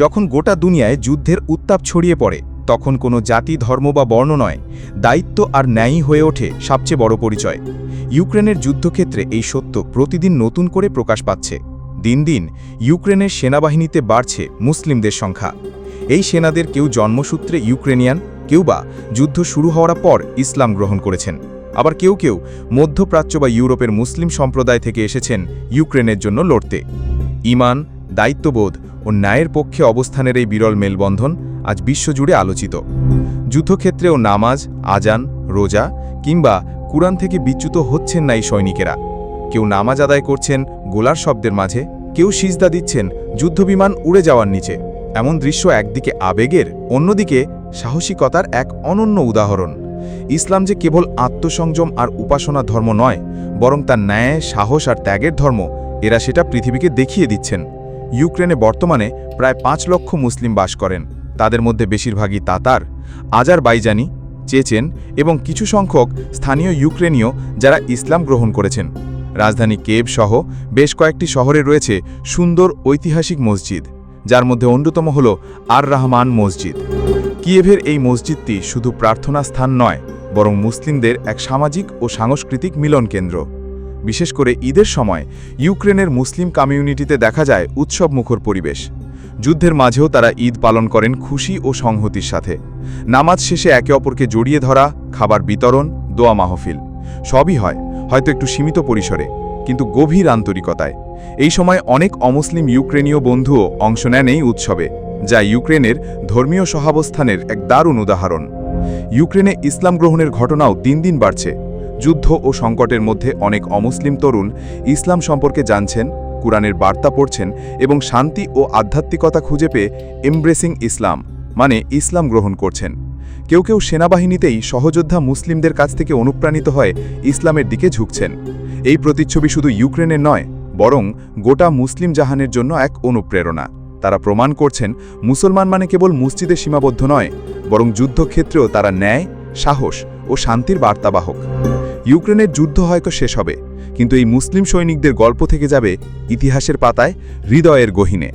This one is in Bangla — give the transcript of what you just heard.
যখন গোটা দুনিয়ায় যুদ্ধের উত্তাপ ছড়িয়ে পড়ে, তখন কোনো জাতি, ধর্ম বা বর্ণ নয়। দায়িত্ব আর ন্যায়ই হয়ে ওঠে সবচেয়ে বড় পরিচয়। ইউক্রেনের যুদ্ধক্ষেত্রে এই সত্য প্রতিদিন নতুন করে প্রকাশ পাচ্ছে। দিন দিন ইউক্রেনের সেনাবাহিনীতে বাড়ছে মুসলিমদের সংখ্যা। এই সেনাদের কেউ জন্মসূত্রে ইউক্রেনিয়ান, কেউ বা যুদ্ধ শুরু হওয়ার পর ইসলাম গ্রহণ করেছেন। আবার কেউ কেউ মধ্যপ্রাচ্য বা ইউরোপের মুসলিম সম্প্রদায় থেকে এসেছেন ইউক্রেনের জন্য লড়তে। ইমান দায়িত্ববোধ ও ন্যায়ের পক্ষে অবস্থানের এই বিরল মেলবন্ধন আজ বিশ্বজুড়ে আলোচিত। যুদ্ধক্ষেত্রেও নামাজ, আজান, রোজা কিংবা কুরআন থেকে বিচ্যুত হচ্ছেন না এই সৈনিকেরা। কেউ নামাজ আদায় করছেন গোলার শব্দের মাঝে, কেউ সিজদা দিচ্ছেন যুদ্ধবিমান উড়ে যাওয়ার নিচে। এমন দৃশ্য একদিকে আবেগের, অন্যদিকে সাহসিকতার এক অনন্য উদাহরণ। ইসলাম যে কেবল আত্মসংযম আর উপাসনা ধর্ম নয়, বরং তার ন্যায়, সাহস আর ত্যাগের ধর্ম, এরা সেটা পৃথিবীকে দেখিয়ে দিচ্ছেন। ইউক্রেনে বর্তমানে প্রায় পাঁচ লক্ষ মুসলিম বাস করেন। তাদের মধ্যে বেশিরভাগই তাতার আজার বাইজানি চেচেন এবং কিছু সংখ্যক স্থানীয় ইউক্রেনীয় যারা ইসলাম গ্রহণ করেছেন। রাজধানী কেব সহ বেশ কয়েকটি শহরে রয়েছে সুন্দর ঐতিহাসিক মসজিদ, যার মধ্যে অন্যতম হল আর রাহমান মসজিদ। কিয়েভের এই মসজিদটি শুধু প্রার্থনা স্থান নয়, বরং মুসলিমদের এক সামাজিক ও সাংস্কৃতিক মিলন কেন্দ্র। বিশেষ করে ঈদের সময় ইউক্রেনের মুসলিম কমিউনিটিতে দেখা যায় উৎসবমুখর পরিবেশ। যুদ্ধের মাঝেও তারা ঈদ পালন করেন খুশি ও সংহতির সাথে। নামাজ শেষে একে অপরকে জড়িয়ে ধরা, খাবার বিতরণ, দোয়া মাহফিল, সবই হয়, হয়তো একটু সীমিত পরিসরে, কিন্তু গভীর আন্তরিকতায়। এই সময় অনেক অমুসলিম ইউক্রেনীয় বন্ধুও অংশ নেন এই উৎসবে, যা ইউক্রেনের ধর্মীয় সহাবস্থানের এক দারুণ উদাহরণ। ইউক্রেনে ইসলাম গ্রহণের ঘটনাও দিন দিন বাড়ছে। যুদ্ধ ও সংকটের মধ্যে অনেক অমুসলিম তরুণ ইসলাম সম্পর্কে জানছেন, কুরআনের বার্তা পড়ছেন এবং শান্তি ও আধ্যাত্মিকতা খুঁজে পেয়ে এমব্রেসিং ইসলাম মানে ইসলাম গ্রহণ করছেন। কেউ কেউ সেনাবাহিনীতেই সহযোদ্ধা মুসলিমদের কাছ থেকে অনুপ্রাণিত হয়ে ইসলামের দিকে ঝুঁকছেন। এই প্রতিচ্ছবি শুধু ইউক্রেনের নয়, বরং গোটা মুসলিম জাহানের জন্য এক অনুপ্রেরণা। তারা প্রমাণ করছেন, মুসলমান মানে কেবল মসজিদে সীমাবদ্ধ নয়, বরং যুদ্ধক্ষেত্রেও তারা ন্যায়, সাহস ও শান্তির বার্তাবাহক। ইউক্রেনের যুদ্ধ হয়তো শেষ হবে, কিন্তু এই মুসলিম সৈনিকদের গল্প থেকে যাবে ইতিহাসের পাতায় হৃদয়ের গহিনে।